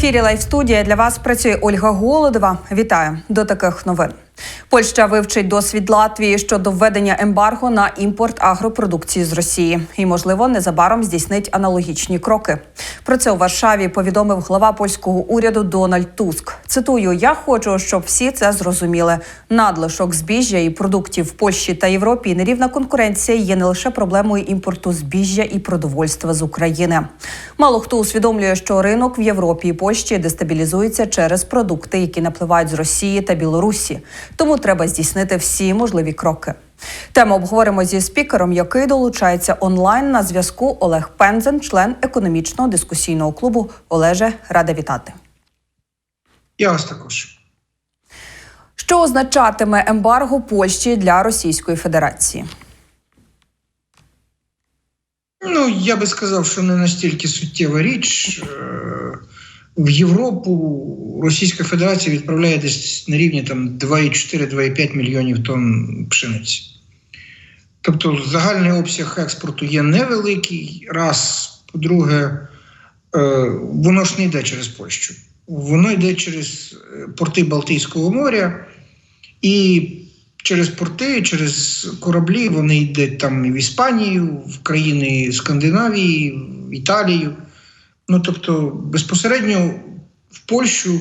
ефірі Лайф студія для вас працює Ольга Голодова. Вітаю до таких новин. Польща вивчить досвід Латвії щодо введення ембарго на імпорт агропродукції з Росії і, можливо, незабаром здійснить аналогічні кроки. Про це у Варшаві повідомив глава польського уряду Дональд Туск. Цитую: Я хочу, щоб всі це зрозуміли. Надлишок збіжжя і продуктів в Польщі та Європі нерівна конкуренція є не лише проблемою імпорту збіжжя і продовольства з України. Мало хто усвідомлює, що ринок в Європі і Польщі дестабілізується через продукти, які напливають з Росії та Білорусі. Тому треба здійснити всі можливі кроки. Тему обговоримо зі спікером, який долучається онлайн на зв'язку. Олег Пензен, член економічного дискусійного клубу. Олеже, рада вітати. Я вас також. Що означатиме ембарго Польщі для Російської Федерації? Ну, я би сказав, що не настільки суттєва річ. В Європу Російська Федерація відправляє десь на рівні там 2,4-2,5 мільйонів тонн пшениці. Тобто загальний обсяг експорту є невеликий. Раз, по-друге, е, воно ж не йде через Польщу. Воно йде через е, порти Балтійського моря і через порти, через кораблі вони йдуть там в Іспанію, в країни Скандинавії, в Італію. Ну тобто безпосередньо в Польщу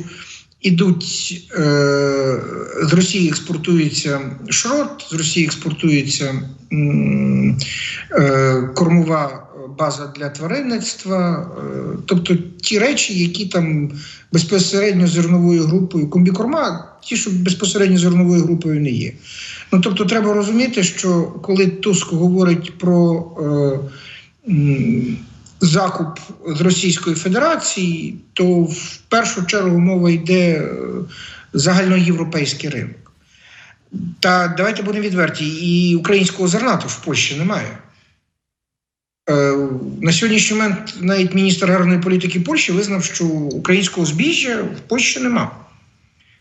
ідуть е, з Росії експортується шрот, з Росії експортується е, кормова база для тваринництва, е, тобто ті речі, які там безпосередньо зерновою групою комбікорма, ті, що безпосередньо зерновою групою не є. Ну тобто, треба розуміти, що коли Туск говорить про е, закуп з Російської Федерації, то в першу чергу мова йде е, загальноєвропейський ринок. Та давайте будемо відверті, і українського зерна то в Польщі немає. Е, На сьогоднішній момент навіть міністр аграрної політики Польщі визнав, що українського збіжжя в Польщі нема.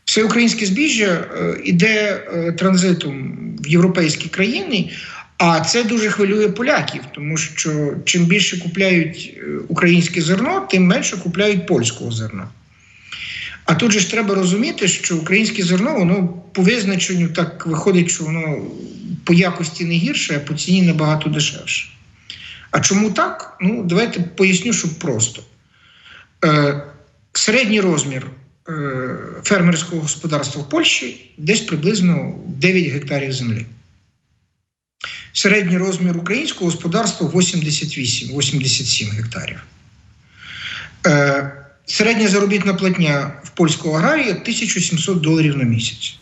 Все українське збіжжя йде транзитом в європейські країни, а це дуже хвилює поляків, тому що чим більше купляють е, українське зерно, тим менше купляють польського зерна. А тут же ж треба розуміти, що українське зерно, воно по визначенню так виходить, що воно по якості не гірше, а по ціні набагато дешевше. А чому так? Ну, давайте поясню, щоб просто. Е, середній розмір е, фермерського господарства в Польщі десь приблизно 9 гектарів землі. Середній розмір українського господарства 88-87 гектарів. Е, середня заробітна платня в польського аграрія 1700 доларів на місяць.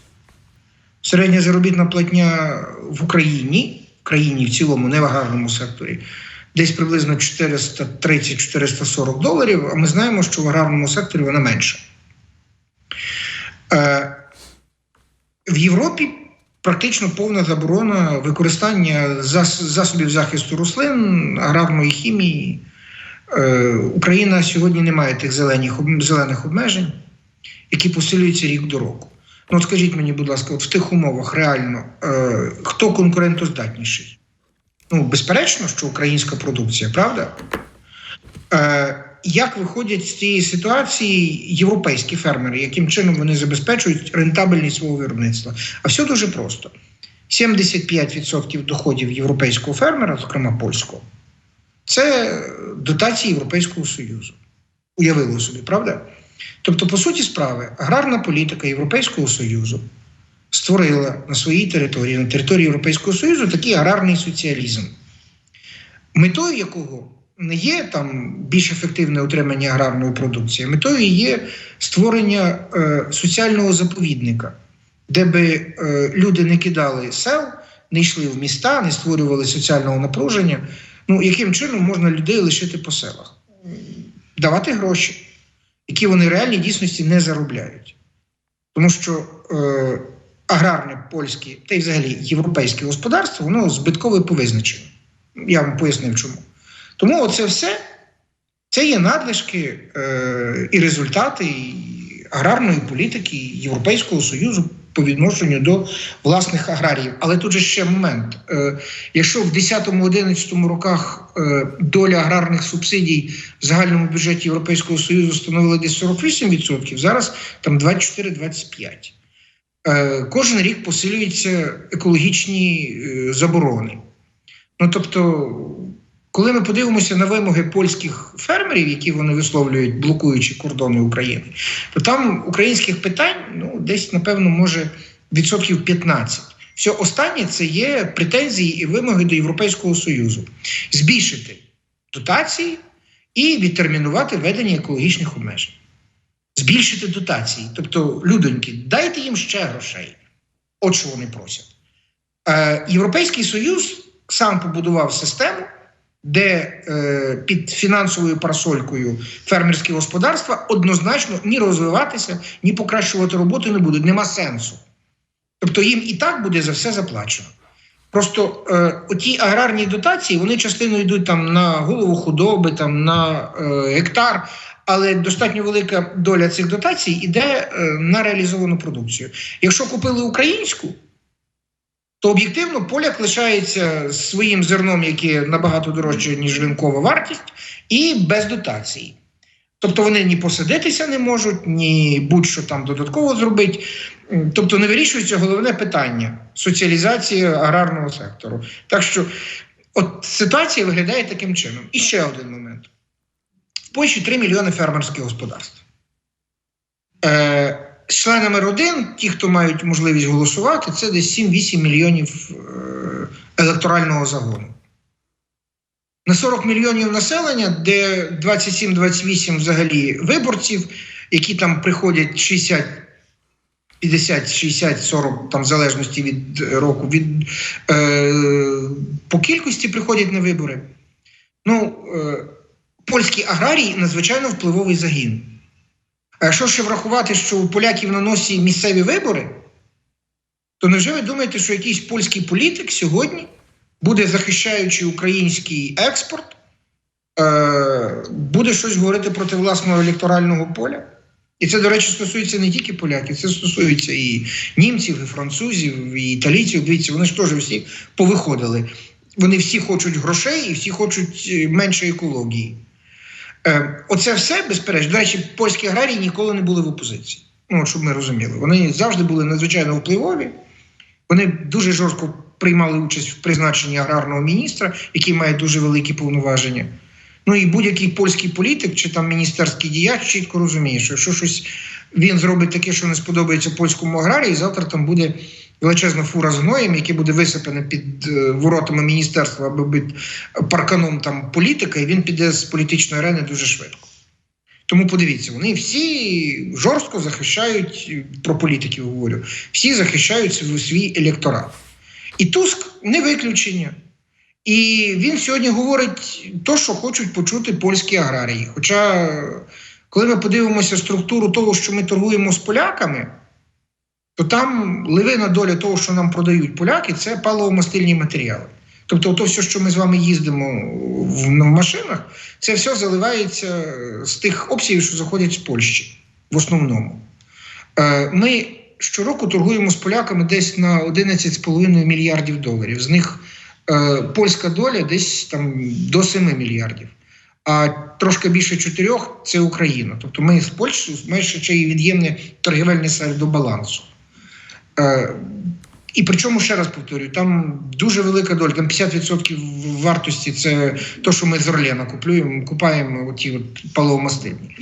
Середня заробітна платня в Україні, в країні в цілому, не в аграрному секторі, десь приблизно 430-440 доларів, а ми знаємо, що в аграрному секторі вона менша. Е, в Європі практично повна заборона використання засобів захисту рослин, аграрної хімії. Е, Україна сьогодні не має тих зелених, зелених обмежень, які посилюються рік до року. Ну, от скажіть мені, будь ласка, от в тих умовах реально е, хто конкурентоздатніший? Ну, безперечно, що українська продукція, правда? Е, як виходять з цієї ситуації європейські фермери, яким чином вони забезпечують рентабельність свого виробництва? А все дуже просто: 75% доходів європейського фермера, зокрема польського, це дотації Європейського Союзу. Уявили собі, правда? Тобто, по суті справи, аграрна політика Європейського Союзу створила на своїй території, на території Європейського Союзу, такий аграрний соціалізм, метою якого не є там більш ефективне утримання аграрної продукції, метою є створення е, соціального заповідника, де би е, люди не кидали сел, не йшли в міста, не створювали соціального напруження. Ну, яким чином можна людей лишити по селах? Давати гроші, які вони реальній дійсності не заробляють. Тому що е, аграрне польське та й взагалі європейське господарство, воно збиткове по визначенню. Я вам пояснив чому. Тому оце все це є надлишки е, і результати і аграрної політики Європейського Союзу по відношенню до власних аграріїв. Але тут же ще момент: Е, якщо в 10-11 роках е, доля аграрних субсидій в загальному бюджеті Європейського Союзу становила десь 48%, зараз там 24-25%. Е, Кожен рік посилюються екологічні е, заборони. Ну тобто, коли ми подивимося на вимоги польських фермерів, які вони висловлюють, блокуючи кордони України, то там українських питань ну, десь, напевно, може відсотків 15. Все останнє це є претензії і вимоги до Європейського Союзу. Збільшити дотації і відтермінувати введення екологічних обмежень. Збільшити дотації. Тобто, людоньки, дайте їм ще грошей. От що вони просять. Е, Європейський Союз сам побудував систему, де е, під фінансовою парасолькою фермерські господарства однозначно ні розвиватися, ні покращувати роботу не будуть. Нема сенсу. Тобто їм і так буде за все заплачено. Просто е, оті аграрні дотації вони частиною йдуть там на голову худоби, там на е, гектар, але достатньо велика доля цих дотацій йде е, на реалізовану продукцію. Якщо купили українську, то об'єктивно поляк лишається своїм зерном, яке набагато дорожче, ніж ринкова вартість, і без дотації. Тобто вони ні посадитися не можуть, ні будь-що там додатково зробити. Тобто не вирішується головне питання соціалізації аграрного сектору. Так що от ситуація виглядає таким чином. І ще один момент: в Польщі 3 мільйони фермерських господарств. Е, членами родин, ті, хто мають можливість голосувати, це десь 7-8 мільйонів е, електорального загону. На 40 мільйонів населення, де 27-28 взагалі виборців, які там приходять 60, 50, 60, 40, там в залежності від року, від, е, по кількості приходять на вибори. Ну, е, польські аграрії надзвичайно впливовий загін. А якщо ще врахувати, що у поляків на носі місцеві вибори, то невже ви думаєте, що якийсь польський політик сьогодні буде, захищаючи український експорт, е- буде щось говорити проти власного електорального поля? І це, до речі, стосується не тільки поляків, це стосується і німців, і французів, і італійців. Дивіться, вони ж теж всі повиходили. Вони всі хочуть грошей і всі хочуть е, менше екології. Е, Оце все, безперечно. До речі, польські аграрії ніколи не були в опозиції. Ну, щоб ми розуміли. Вони завжди були надзвичайно впливові. Вони дуже жорстко приймали участь в призначенні аграрного міністра, який має дуже великі повноваження. Ну і будь-який польський політик чи там міністерський діяч чітко розуміє, що якщо щось він зробить таке, що не сподобається польському аграрії, завтра там буде величезна фура з гноєм, яке буде висипане під е, воротами міністерства або під парканом там політика, і він піде з політичної арени дуже швидко. Тому подивіться, вони всі жорстко захищають про політиків говорю, всі захищають свій- електорат. І Туск не виключення. І він сьогодні говорить то, що хочуть почути польські аграрії. Хоча, коли ми подивимося структуру того, що ми торгуємо з поляками, то там ливина доля того, що нам продають поляки, це паливомастильні матеріали. Тобто, то все, що ми з вами їздимо в, машинах, це все заливається з тих обсягів, що заходять з Польщі в основному. Е, Ми щороку торгуємо з поляками десь на 11,5 мільярдів доларів. З них е, польська доля десь там до 7 мільярдів. А трошки більше чотирьох це Україна. Тобто ми з Польщею майже ще й від'ємне торгівельне сальдо балансу. Е, і причому ще раз повторюю, там дуже велика доля, там 50% вартості це то, що ми з Орлена купуємо, купаємо оті от паливомастильні.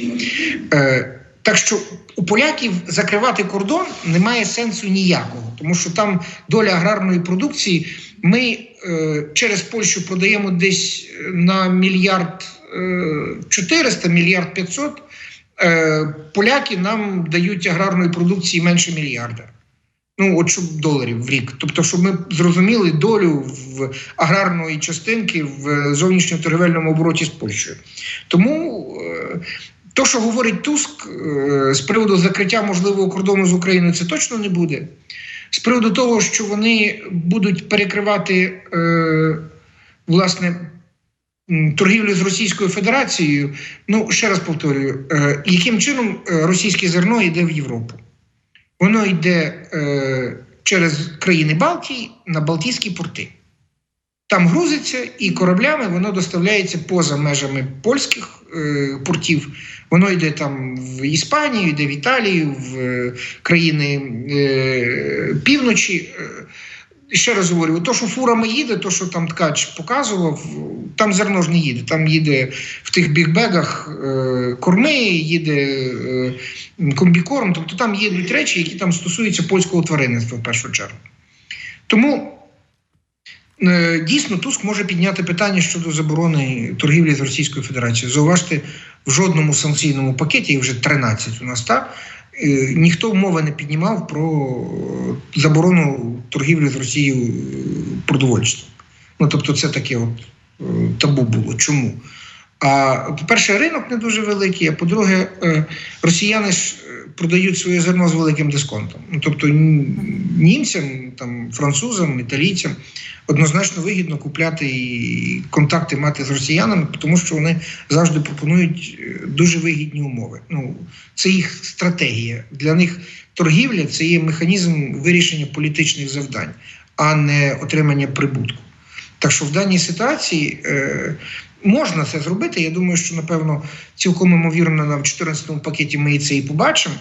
Е, так що у поляків закривати кордон немає сенсу ніякого, тому що там доля аграрної продукції. Ми е, через Польщу продаємо десь на мільярд е, 400, мільярд 500. Е, поляки нам дають аграрної продукції менше мільярда. Ну, от щоб доларів в рік. Тобто, щоб ми зрозуміли долю в аграрної частинки в зовнішньоторговельному обороті з Польщею. Тому е, то, що говорить Туск е, з приводу закриття можливого кордону з Україною, це точно не буде. З приводу того, що вони будуть перекривати е, власне торгівлю з Російською Федерацією, ну ще раз повторюю, е, яким чином е, російське зерно йде в Європу? Воно йде е, через країни Балтії на Балтійські порти. Там грузиться і кораблями воно доставляється поза межами польських е, портів. Воно йде там в Іспанію, йде в Італію, в е, країни е, півночі. Е, ще раз говорю, то, що фурами їде, то, що там ткач показував, там зерно ж не їде. Там їде в тих бігбегах е, корми, їде е, комбікорм, тобто там їдуть речі, які там стосуються польського тваринництва в першу чергу. Тому е, дійсно Туск може підняти питання щодо заборони торгівлі з Російською Федерацією. Зауважте, в жодному санкційному пакеті, їх вже 13 у нас так, ніхто мови не піднімав про е, заборону торгівлі з Росією е, продовольством. Ну тобто, це таке от е, табу було. Чому? А по-перше, ринок не дуже великий. А по-друге, е, росіяни ж е, продають своє зерно з великим дисконтом. Ну тобто німцям, там, французам, італійцям однозначно вигідно купляти і контакти мати з росіянами, тому що вони завжди пропонують е, дуже вигідні умови. Ну, це їх стратегія. Для них торгівля це є механізм вирішення політичних завдань, а не отримання прибутку. Так що в даній ситуації е, можна це зробити. Я думаю, що напевно цілком ймовірно на 14-му пакеті ми і це і побачимо.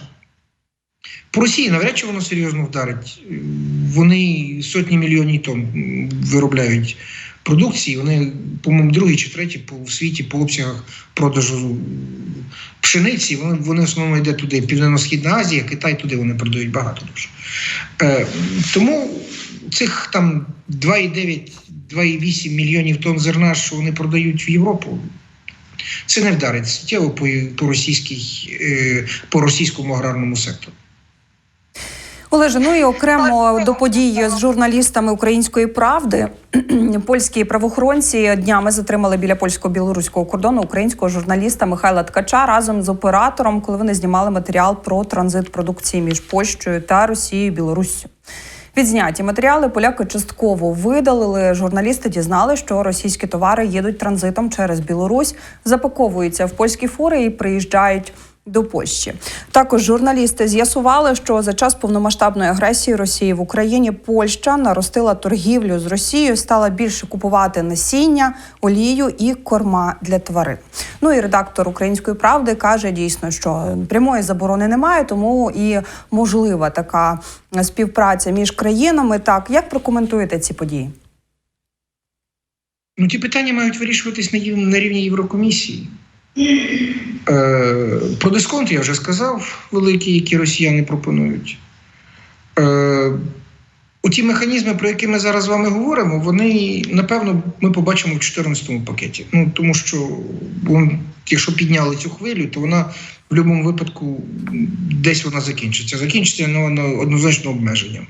По Росії навряд чи воно серйозно вдарить. Вони сотні мільйонів тонн виробляють продукції. Вони, по-моєму, другі чи треті по в світі по обсягах продажу пшениці. Вони, вони в основному йде туди. Південно-Східна Азія, Китай туди вони продають багато дуже. Е, тому цих там 2,9 2,8 мільйонів тонн зерна, що вони продають в Європу, це не вдарить суттєво по, по, російській, е, по російському аграрному сектору. Олеже, ну і окремо до подій з журналістами української правди. Польські правоохоронці днями затримали біля польсько-білоруського кордону українського журналіста Михайла Ткача разом з оператором, коли вони знімали матеріал про транзит продукції між Польщею та Росією Білоруссю. Відзняті матеріали поляки частково видалили. Журналісти дізнали, що російські товари їдуть транзитом через Білорусь, запаковуються в польські фури і приїжджають до Польщі. Також журналісти з'ясували, що за час повномасштабної агресії Росії в Україні Польща наростила торгівлю з Росією, стала більше купувати насіння, олію і корма для тварин. Ну і редактор Української правди каже дійсно, що прямої заборони немає, тому і можлива така співпраця між країнами. Так як прокоментуєте ці події? Ну, ті питання мають вирішуватись на, рівні Єврокомісії. Е, про дисконт я вже сказав, великі, які росіяни пропонують. Е, у ті механізми, про які ми зараз з вами говоримо, вони, напевно, ми побачимо в 2014 пакеті. Ну, тому що якщо підняли цю хвилю, то вона в будь-якому випадку десь вона закінчиться. Закінчиться вона однозначно обмеженням.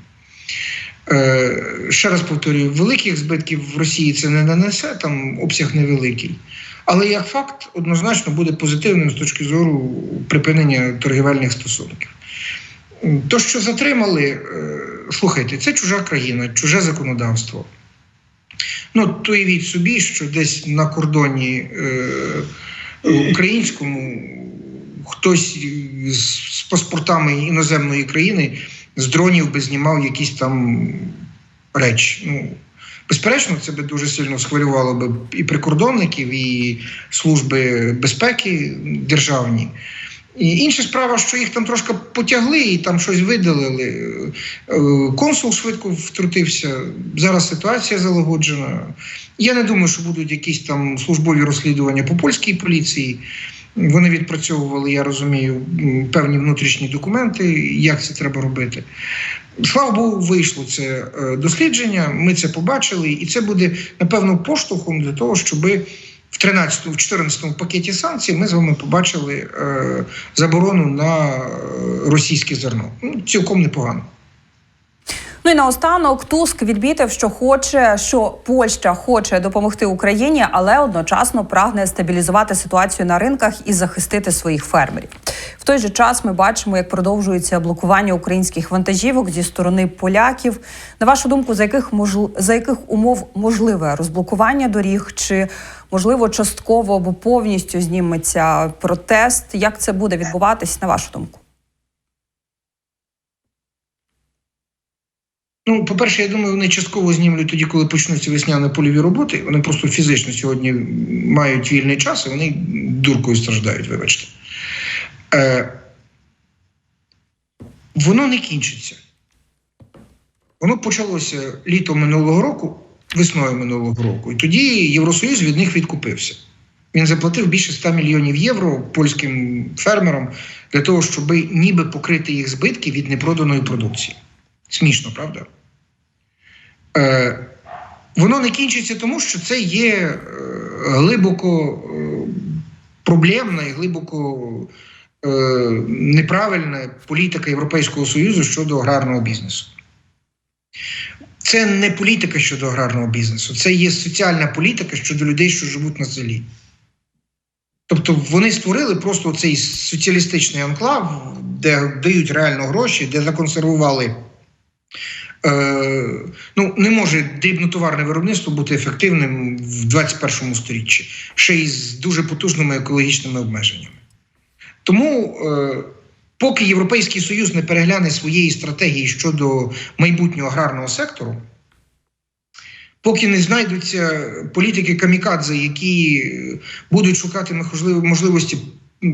Е, ще раз повторюю, великих збитків в Росії це не нанесе, там обсяг невеликий. Але як факт, однозначно буде позитивним з точки зору припинення торгівельних стосунків. То, що затримали, е, слухайте, це чужа країна, чуже законодавство. Ну, то уявіть собі, що десь на кордоні е, українському хтось з, паспортами іноземної країни з дронів би знімав якісь там речі. Ну, безперечно, це би дуже сильно схвилювало би і прикордонників, і служби безпеки державні. І інша справа, що їх там трошки потягли і там щось видалили. Е, Консул швидко втрутився. Зараз ситуація залагоджена. Я не думаю, що будуть якісь там службові розслідування по польській поліції. Вони відпрацьовували, я розумію, певні внутрішні документи, як це треба робити. Слава Богу, вийшло це е, дослідження. Ми це побачили, і це буде напевно поштовхом для того, щоби в 13 в 14 пакеті санкцій ми з вами побачили е, заборону на е, російське зерно. Ну, цілком непогано. Ну і наостанок Туск відмітив, що хоче, що Польща хоче допомогти Україні, але одночасно прагне стабілізувати ситуацію на ринках і захистити своїх фермерів. В той же час ми бачимо, як продовжується блокування українських вантажівок зі сторони поляків. На вашу думку, за яких можл... за яких умов можливе розблокування доріг, чи можливо частково або повністю зніметься протест? Як це буде відбуватись, на вашу думку? Ну, по-перше, я думаю, вони частково знімлють тоді, коли почнуться весняні польові роботи. Вони просто фізично сьогодні мають вільний час, і вони дуркою страждають, вибачте. Е, воно не кінчиться. Воно почалося літом минулого року, весною минулого року, і тоді Євросоюз від них відкупився. Він заплатив більше 100 мільйонів євро польським фермерам для того, щоб ніби покрити їх збитки від непроданої продукції. Смішно, правда? Е, воно не кінчиться тому, що це є е, глибоко е, проблемна і глибоко неправильна політика Європейського Союзу щодо аграрного бізнесу. Це не політика щодо аграрного бізнесу, це є соціальна політика щодо людей, що живуть на селі. Тобто вони створили просто цей соціалістичний анклав, де дають реально гроші, де законсервували. Е, ну, не може дрібнотоварне виробництво бути ефективним в 21 сторіччі, ще й з дуже потужними екологічними обмеженнями. Тому, е, поки Європейський Союз не перегляне своєї стратегії щодо майбутнього аграрного сектору, поки не знайдуться політики камікадзе, які будуть шукати можливості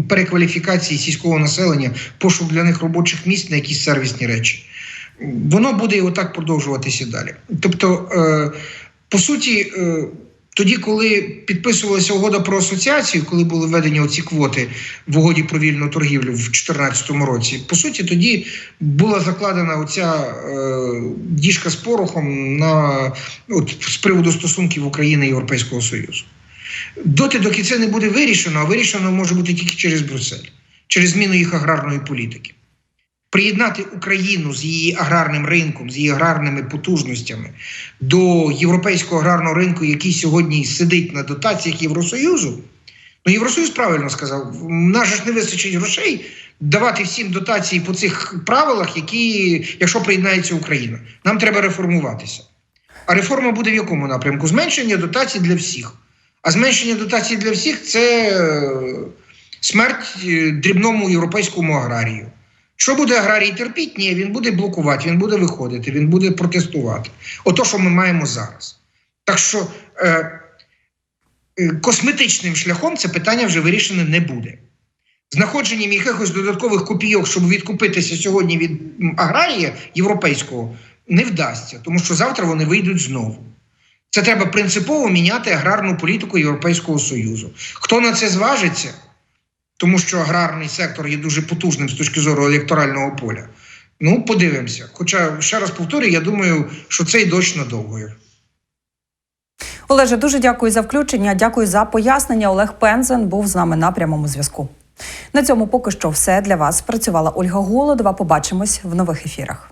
перекваліфікації сільського населення, пошук для них робочих місць на якісь сервісні речі, воно буде отак продовжуватися далі. Тобто, е, по суті, е, тоді, коли підписувалася угода про асоціацію, коли були введені оці квоти в угоді про вільну торгівлю в 2014 році, по суті, тоді була закладена оця е, діжка з порохом на от, з приводу стосунків України і Європейського Союзу. Доти, доки це не буде вирішено, а вирішено може бути тільки через Брюссель, через зміну їх аграрної політики. Приєднати Україну з її аграрним ринком, з її аграрними потужностями до європейського аграрного ринку, який сьогодні сидить на дотаціях Євросоюзу. Ну, Євросоюз правильно сказав: нас ж не вистачить грошей давати всім дотації по цих правилах, які, якщо приєднається Україна, нам треба реформуватися. А реформа буде в якому напрямку? Зменшення дотацій для всіх. А зменшення дотацій для всіх це е, смерть е, дрібному європейському аграрію. Що буде аграрій терпіть? Ні, він буде блокувати, він буде виходити, він буде протестувати. Ото, що ми маємо зараз. Так що е, е, косметичним шляхом це питання вже вирішене не буде. Знаходженням якихось додаткових копійок, щоб відкупитися сьогодні від аграрія європейського, не вдасться, тому що завтра вони вийдуть знову. Це треба принципово міняти аграрну політику Європейського Союзу. Хто на це зважиться? Тому що аграрний сектор є дуже потужним з точки зору електорального поля. Ну, подивимося. Хоча, ще раз повторюю, я думаю, що цей дощ надовго. Олеже, дуже дякую за включення. Дякую за пояснення. Олег Пензен був з нами на прямому зв'язку. На цьому поки що все для вас. Працювала Ольга Голодова. Побачимось в нових ефірах.